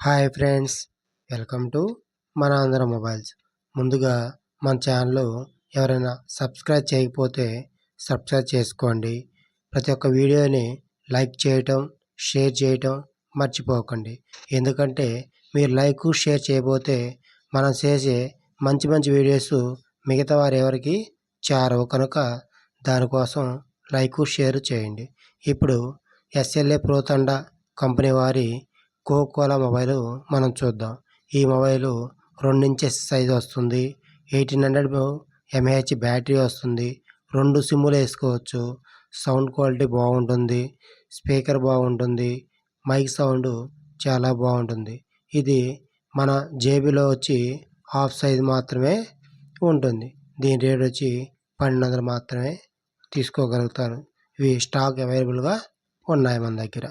Hi friends welcome to మన Andhra mobiles. ముందుగా మన ఛానల్ ఎవరైనా సబ్స్క్రైబ్ చేయకపోతే సబ్స్క్రైబ్ చేసుకోండి. ప్రతి ఒక్క వీడియోని లైక్ చేయటం షేర్ చేయటం మర్చిపోకండి. ఎందుకంటే మీరు లైక్ షేర్ చేయబోతే మనం చేసే మంచి మంచి వీడియోస్ మిగతా వారు ఎవరికి చేరవు కనుక దానికోసం లైక్ షేర్ చేయండి. ఇప్పుడు ఎస్ఎల్ఏ ప్రోతండ కంపెనీ వారి కోకోలా మొబైల్ మనం చూద్దాం. ఈ మొబైల్ రెండు ఇంచెస్ సైజ్ వస్తుంది. ఎయిటీన్ హండ్రెడ్ ఎంఏహెచ్ బ్యాటరీ వస్తుంది. రెండు సిమ్ములు వేసుకోవచ్చు. సౌండ్ క్వాలిటీ బాగుంటుంది. స్పీకర్ బాగుంటుంది. మైక్ సౌండ్ చాలా బాగుంటుంది. ఇది మన జేబీలో వచ్చి హాఫ్ సైజ్ మాత్రమే ఉంటుంది. దీని రేట్ వచ్చి పన్నెండు వందలు మాత్రమే తీసుకోగలుగుతారు. ఇవి స్టాక్ అవైలబుల్గా ఉన్నాయి మన దగ్గర.